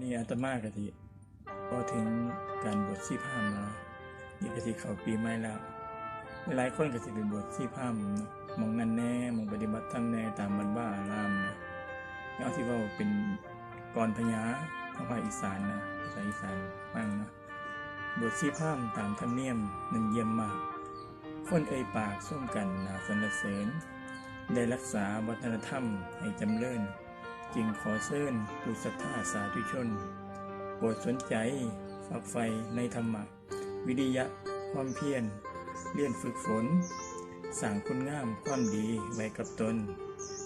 นี่อาตมากะทิพอถึงการบวชชีพามแล้วนี่กะทิเขาปีใหม่แล้วหลายคนก็สิไปบวชชีพามมองนั่นแน่มองปฏิบัติธรรมแน่ตามบ้านบ้าอารามนะเอาที่ว่าเป็นกรพญาทางภาคอีสานนะภาษาอีสานฟังนะบวชชีพรามตามธรรมเนียมหนึ่งเยี่ยมมาก คนเอ่ยปากส้วมกันนาสรรเสริญ ได้รักษาวัฒนธรรมให้จำเริญ จึงขอเชิญผู้ศรัทธาสาธุชนโปรดสนใจฝักใฝ่ในธรรมะ วิริยะความเพียรเลี่ยนฝึกฝนสร้างคุณงามความดีไว้กับตน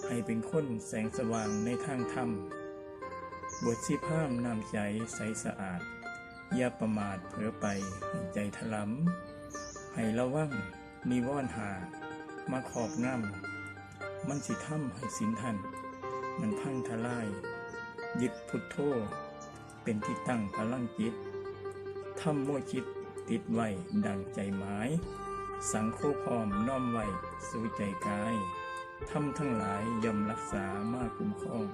ให้เป็นคนแสงสว่างในทางธรรม บทชีพ้ามนำใจใสสะอาด อย่าประมาทเผลอไปใใจถลำให้ระวังนิวรณ์หา มาขอบน้ำมันสิทำให้สินท่าน มันพังทลาย ยึดพุทโธเป็นที่ตั้งพลังจิตทำมั่วจิตติดไว้ดังใจหมาย สังโฆพร้อมน้อมไว้สู่ใจกายทำทั้งหลายย่อมรักษามาคุ้มครอง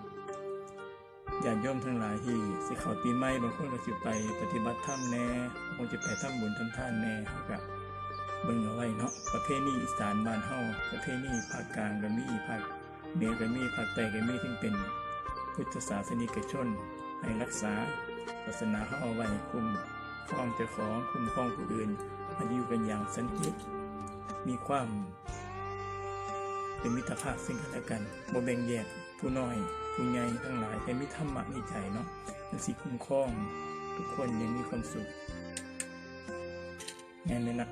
ญาติโยมทั้งหลายที่สิเขาปีใหม่บางคนก็สิไปปฏิบัติธรรมแน่บางจะไปทำบุญทำท่านแน่เขาก็เบิ่งเอาไว้เนาะประเพณีอีสานบ้านเฮาประเพณีภาคกลางก็มีภาค เนือก็มีภาคใต้ก็มีซึ่เป็นพุทธศาสนิกชน ให้รักษาศาสนาเฮาเอาไว้คุ้มครองเจ้าของคุ้มครองผู้อื่นมาอยู่กันอย่างสันติมีความ เป็นมิตรภาพซึ่งกันและกันบ่แบ่งแยกผู้น้อย ผู้ใหญ่ทั้งหลายแต่มีธรรมะในใจเนาะมันสิคุ้มครอง ทุกคนยังมีความสุขแน่เลยนะ